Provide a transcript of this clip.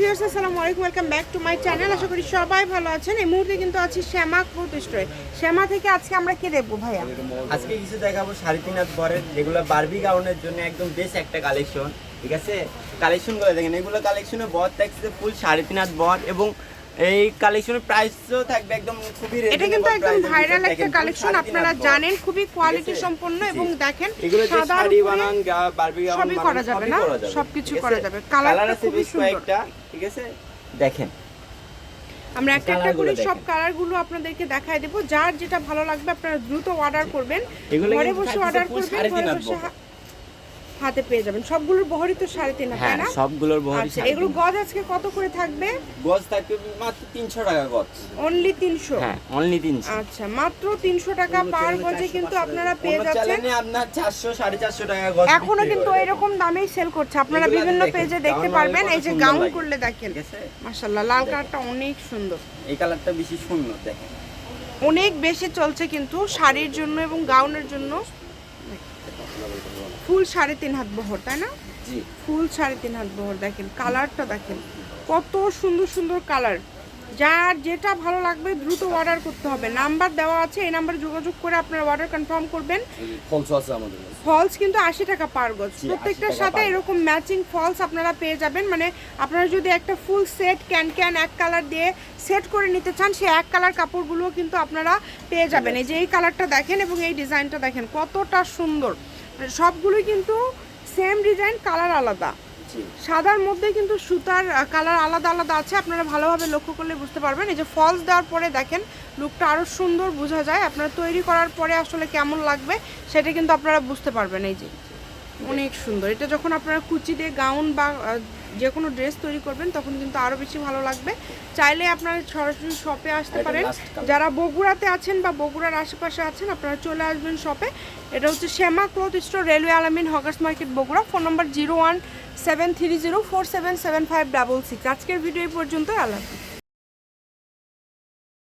Viewers, আসসালামু আলাইকুম welcome back to my channel আশা করি সবাই ভালো আছেন। এই মুহূর্তে কিন্তু আছি শ্যামা স্টোরে শ্যামা, থেকে আজকে আমরা কি দেখব ভাইয়া? আজকে কিছু দেখাবো সাড়ে তিন হাত বরের যেগুলো বারবি গাউনের জন্য একদম বেশ একটা কালেকশন ঠিক আছে? কালেকশনগুলো দেখেন, এগুলো কালেকশনে বর থাকছে ফুল সাড়ে তিন বর এবং এই কালেকশনের প্রাইসও থাকবে একদম খুবই এটা কিন্তু একদম ভাইরাল একটা কালেকশন আপনারা জানেন খুবই কোয়ালিটি সম্পন্ন এবং দেখেন এগুলো শাড়ি বানান বারবি গাউন সবই করা যাবে না? সবকিছু করা যাবে। কালার খুবই সুন্দর। ঠিক আছে? দেখেন। আমরা একটা একটা করে সব দেখেন। কালারগুলো আপনাদেরকে দেখায় দেবো। যার যেটা ভালো লাগবে আপনারা দ্রুত অর্ডার করবেন। ঘরে বসে অর্ডার করবেন ঘরে বসে হাতে পেয়ে যাবেন। সবগুলোর বহরই তো সাড়ে তিন হাত হ্যাঁ না? সবগুলোর বহরই আচ্ছা এগুলো গজ আজকে কত করে থাকবে? গজ থাকবে মাত্র তিনশো টাকা গজ। অনলি তিনশো? হ্যাঁ অনলি তিনশো। আচ্ছা মাত্র তিনশো টাকা পার গজে কিন্তু আপনারা পেয়ে যাচ্ছেন। আপনার চারশো সাড়ে চারশো টাকা গজ এখনও কিন্তু। এরকম দামেই সেল করছে। আপনারা বিভিন্ন পেজে দেখতে পারবেন। এই যে গাউন করলে দেখেন। মাশাল্লাহ লাল কালারটা অনেক সুন্দর। এই কালারটা বেশি সুন্দর দেখেন। অনেক বেশি চলছে কিন্তু শাড়ির জন্য এবং গাউনের জন্য। ফুল সাড়ে তিন হাত বহর তাই না? ফুল সাড়ে তিন হাত বহর দেখেন কালারটা দেখেন কত সুন্দর সুন্দর কালার। যার যেটা ভালো লাগবে দ্রুত অর্ডার করতে হবে। নাম্বার দেওয়া আছে এই নাম্বারে যোগাযোগ করে আপনারা অর্ডার কনফার্ম করবেন। ফলস আছে আমাদের কাছে। ফলস কিন্তু আশি টাকা পার গজ। প্রত্যেকটার সাথে এরকম ম্যাচিং ফলস আপনারা পেয়ে যাবেন। মানে আপনারা যদি একটা ফুল সেট ক্যান ক্যান এক কালার দিয়ে সেট করে নিতে চান সেই এক কালার কাপড়গুলোও কিন্তু আপনারা পেয়ে যাবেন। এই যে এই কালারটা দেখেন এবং এই ডিজাইনটা দেখেন কতটা সুন্দর। সবগুলোই কিন্তু সেম ডিজাইন কালার আলাদা। সাদার মধ্যে কিন্তু সুতার কালার আলাদা আলাদা আছে আপনারা ভালোভাবে লক্ষ্য করলে বুঝতে পারবেন। এই যে ফলস দেওয়ার পরে দেখেন লুকটা আরও সুন্দর বোঝা যায়। আপনারা তৈরি করার পরে আসলে কেমন লাগবে সেটা কিন্তু আপনারা বুঝতে পারবেন। এই যে অনেক সুন্দর। এটা যখন আপনারা কুচি দিয়ে গাউন বা যে কোনো ড্রেস তৈরি করবেন তখন কিন্তু আরও বেশি ভালো লাগবে। চাইলে আপনারা সরাসরি শপে আসতে পারেন। যারা বগুড়াতে আছেন বা বগুড়ার আশেপাশে আছেন আপনারা চলে আসবেন শপে এটা হচ্ছে শ্যামা cloth store railway Alamin hawkers market Bogura. Phone number zero one seven three zero four seven seven five double six আজকের ভিডিও এই পর্যন্তই আল্লাহ